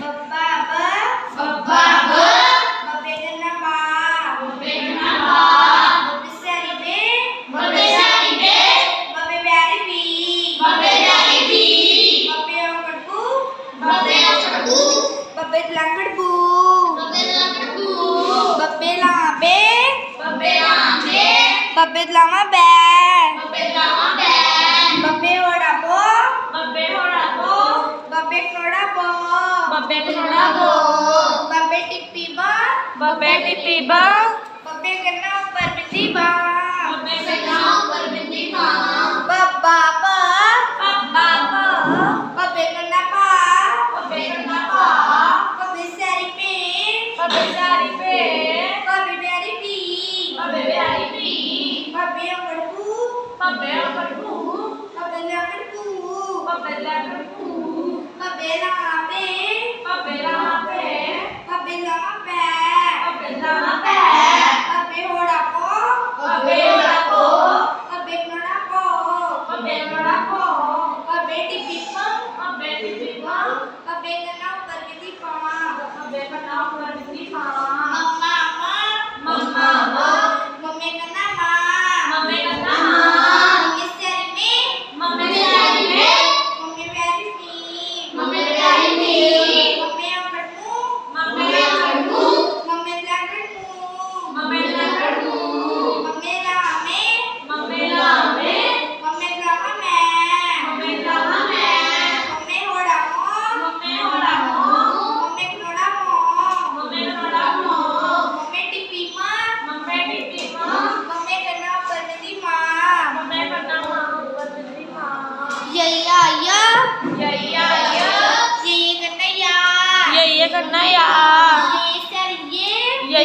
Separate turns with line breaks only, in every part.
बब्बा ब
बब्बा ब
बब्बे करना माँ बब्बे
करना माँ
बब्बे सारी बे बब्बे सारी बे बब्बे प्यारी बी बब्बे
प्यारी बी
बब्बे ओ कड़कू बब्बे
ओ कड़कू
बब्बे लंगड़कू बब्बे
लंगड़कू
बब्बे लांबे
बब्बे लांबे
बब्बे लामा बे
बब्बे लामा बे
बब्बे ओड़ा बो
बब्बे ओड़ा बो
बब्बे ओड़ा बो
Mabet na po.
Mabet ipiba.
Mabet.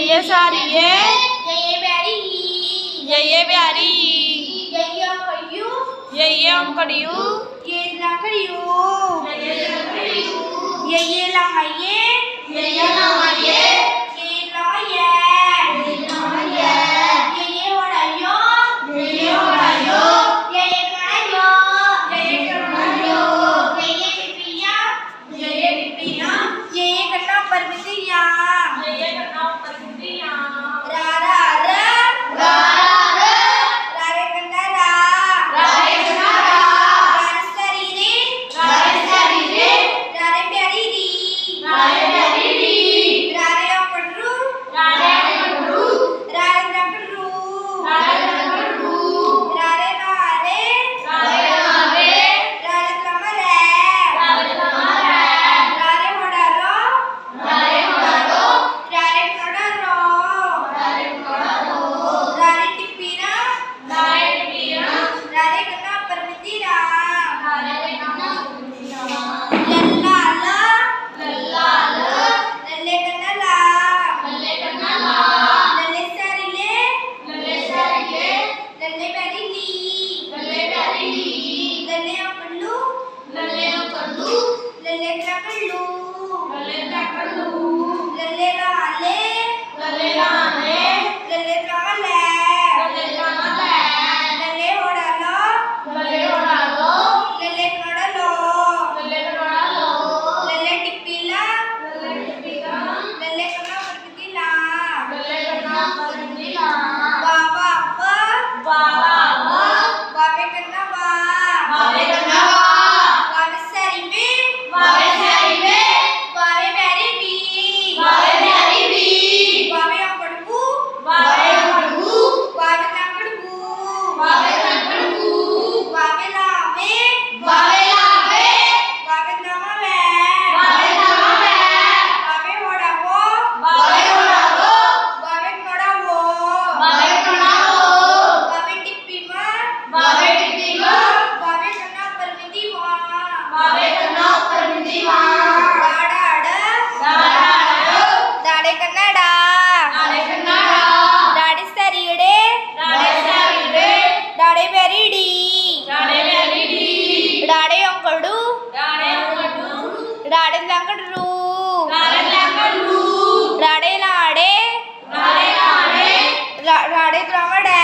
ये सारी ये ये प्यारी। ये ये प्यारी।
ये ये हम करियो
ये ना करियो ये ये लाइए ये ये Hello. డాడే అంకడు డాడే అంకడు రూ రాడే లాడే రాడే ద్రామడే